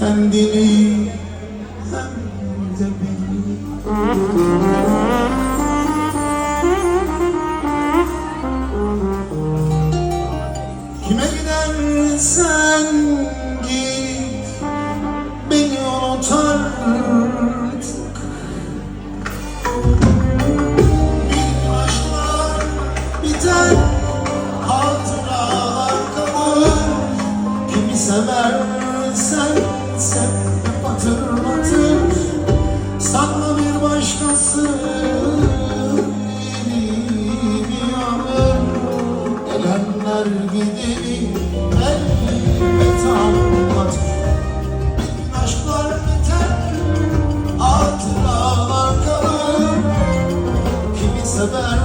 kendini hem de beni. Gidersen git Beni unut artık Bir aşklar biter Hatıralar kalır Kimi seversen başkası. Gelenler gideni elbet anlat Aşklar biter, hatıralar kalır. Kimi sever